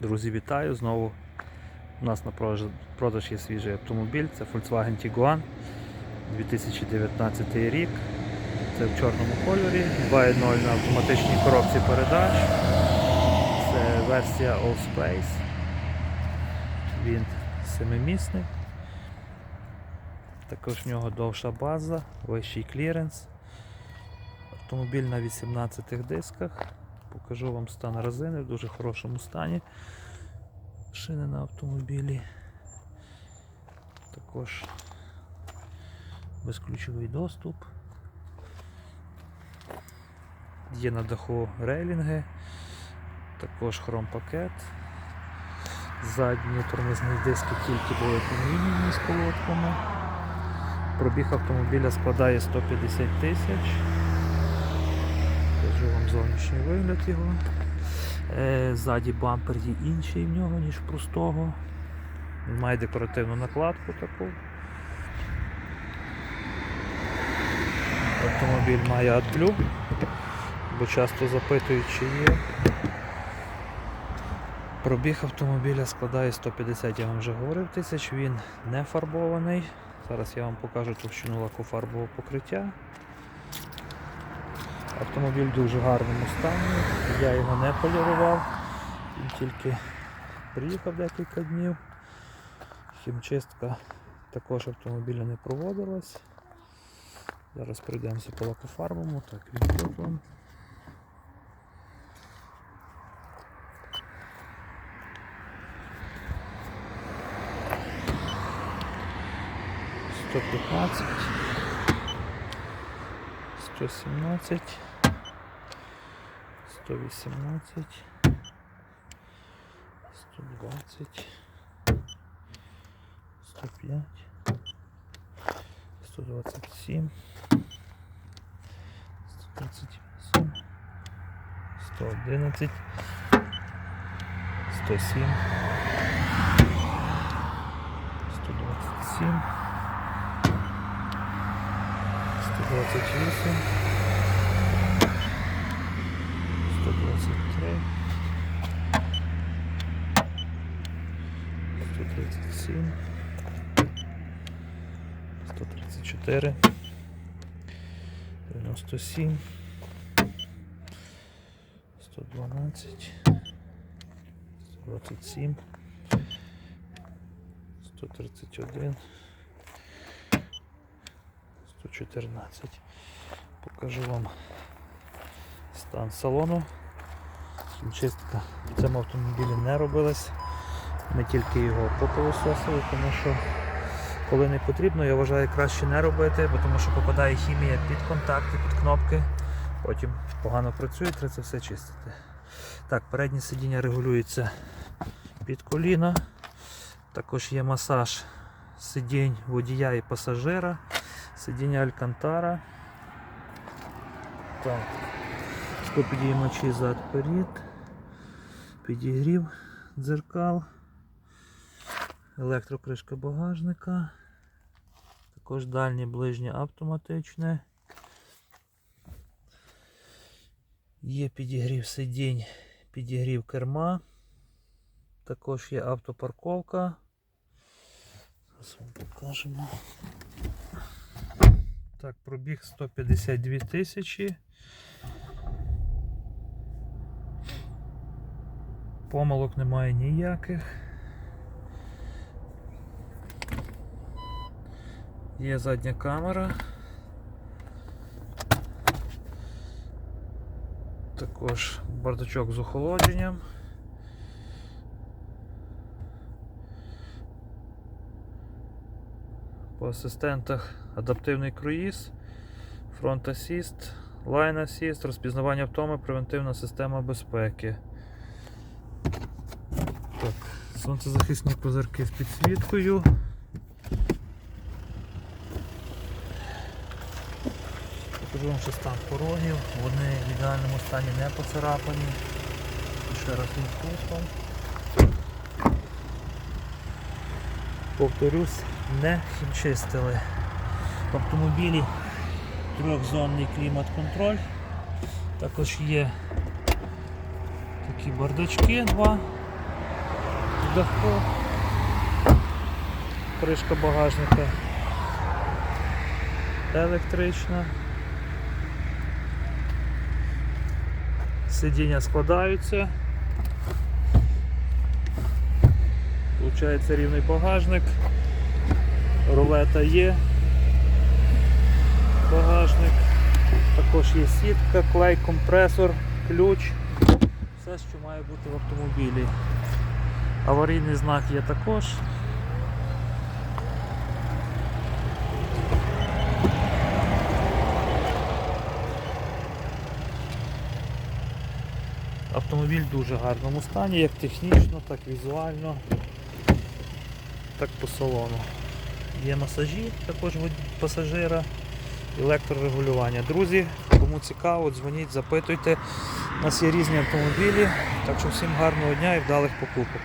Друзі, вітаю! Знову у нас на продаж, є свіжий автомобіль. Це Volkswagen Tiguan 2019 рік. Це в чорному кольорі, 2.0 на автоматичній коробці передач. Це версія All Space. Він семимісний. Також в нього довша база, вищий кліренс. Автомобіль на 18 дисках. Покажу вам стан резини в дуже хорошому стані. Шини на автомобілі. Також безключовий доступ. Є на даху рейлінги, також хромпакет. Задні тормозні диски тільки були поміняні з колодками. Пробіг автомобіля складає 150 тисяч. Зовнішній вигляд його. Е, Ззаді бампер є інший в нього, ніж простого. Він має декоративну накладку таку. Автомобіль має AdBlue, бо часто запитують, чи є. Пробіг автомобіля складає 150, я вам вже говорив тисяч, він не фарбований. Зараз я вам покажу товщину лакофарбового покриття. Автомобіль в дуже гарному стані, я його не полірував, він тільки приїхав декілька днів. Хімчистка також автомобіля не проводилась. Зараз пройдемося по лакофарбовому, так він тут вам. Сто п'ятнадцять. 117, 118, 120, 105, 127, 138, 111, 107, 127, 128, 123, 137, 134, 97, 112, 127, 131, 114. Покажу вам стан салону. Хімчистка в цьому автомобілі не робилась. Ми тільки його попилососили, тому що коли не потрібно, я вважаю краще не робити, бо тому що попадає хімія під контакти, під кнопки. Потім погано працює, треба це все чистити. Так, переднє сидіння регулюється під коліна. Також є масаж сидінь водія і пасажира. Сидіння Алькантара. Так. Склопідіймачі зад перед. Підігрів дзеркал. Електрокришка багажника. Також дальнє ближнє автоматичне. Є підігрів сидінь, підігрів керма. Також є автопарковка. Зараз вам покажемо. Так, пробіг 152 тисячі. Помилок немає ніяких. Є задня камера. Також бардачок з охолодженням. По асистентах адаптивний круїз, фронт асіст, лайн асіст, розпізнавання втоми, превентивна система безпеки. Так, сонцезахисні козирки з підсвіткою. Покажу вам ще стан порогів. Вони в ідеальному стані не поцарапані. Ще раз відпустом. Повторюсь, не хімчистили. В автомобілі трьохзонний клімат-контроль. Також є такі бардачки два. Даху. Кришка багажника електрична. Сидіння складаються. Получається рівний багажник. Рулета є. Багажник. Також є сітка, клей, компресор, ключ. Все, що має бути в автомобілі. Аварійний знак є також. Автомобіль в дуже гарному стані, як технічно, так візуально, так по салону. Є масажі також пасажира, електрорегулювання. Друзі, кому цікаво, дзвоніть, запитуйте. У нас є різні автомобілі, так що всім гарного дня і вдалих покупок.